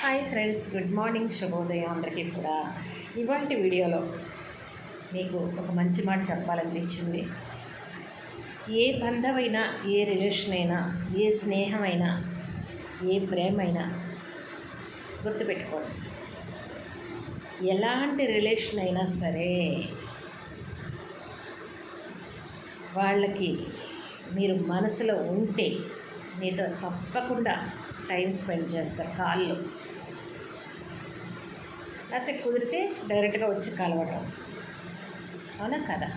Hi friends good morning శుభోదయం అందరికీ కూడా. ఇవాళ వీడియోలో మీకు ఒక మంచి మాట చెప్పాలనిపించింది. ఏ బంధమైనా ఏ రిలేషన్ అయినా ఏ స్నేహమైనా ఏ ప్రేమైనా గుర్తుపెట్టుకోండి. ఎలాంటి రిలేషన్ అయినా సరే వాళ్ళకి మీరు మనసులో ఉంటే మీతో తప్పకుండా టైం స్పెండ్ చేస్తారు కాళ్ళు. లేకపోతే కుదిరితే డైరెక్ట్గా వచ్చి కలవటం. అవునా కదా?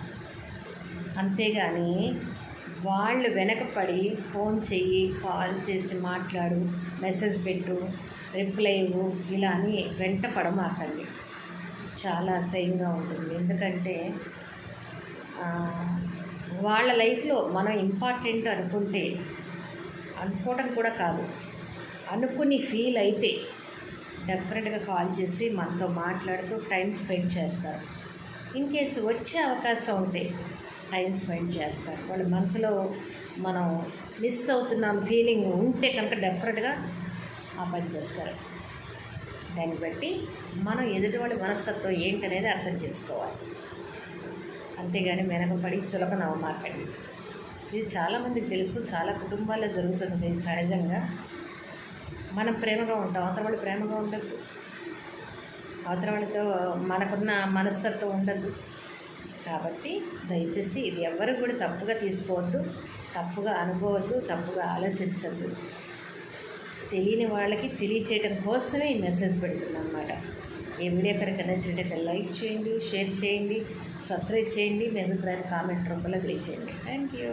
అంతేగాని వాళ్ళు వెనకపడి ఫోన్ చెయ్యి కాల్ చేసి మాట్లాడు మెసేజ్ పెట్టు రిప్లై ఇవ్వు ఇలా అని వెంట పడమాకండి. చాలా అసహ్యంగా ఉంటుంది. ఎందుకంటే వాళ్ళ లైఫ్లో మనం ఇంపార్టెంట్ అనుకుంటే అనుకోవడం కూడా కాదు. అనుకుని ఫీల్ అయితే డెఫినెట్గా కాల్ చేసి మనతో మాట్లాడుతూ టైం స్పెండ్ చేస్తారు. ఇన్ కేసు వచ్చే అవకాశం ఉంటే టైం స్పెండ్ చేస్తారు. వాళ్ళ మనసులో మనం మిస్ అవుతున్నాం ఫీలింగ్ ఉంటే కనుక డెఫినెట్గా ఆ పని చేస్తారు. దాన్ని బట్టి మనం ఎదుటివాడి మనస్తత్వం ఏంటనేది అర్థం చేసుకోవాలి. అంతేగాని మెనకపడి చులకన అవమాకండి ఇది చాలామందికి తెలుసు చాలా కుటుంబాల్లో జరుగుతుంది సహజంగా. మనం ప్రేమగా ఉంటాం అవతల వాళ్ళు ప్రేమగా ఉండద్దు. అవతల వాళ్ళతో మనకున్న మనస్తత్వం ఉండద్దు కాబట్టి దయచేసి ఇది ఎవరు కూడా తప్పుగా తీసుకోవద్దు తప్పుగా అనుకోవద్దు తప్పుగా ఆలోచించద్దు. తెలియని వాళ్ళకి తెలియచేయడం కోసమే ఈ మెసేజ్ పెడుతుందన్నమాట అనమాట ఈ వీడియో కనుక నచ్చినట్టయితే లైక్ చేయండి షేర్ చేయండి సబ్స్క్రైబ్ చేయండి మీ అభిప్రాయం కామెంట్ రూపంలో తెలియచేయండి. Thank you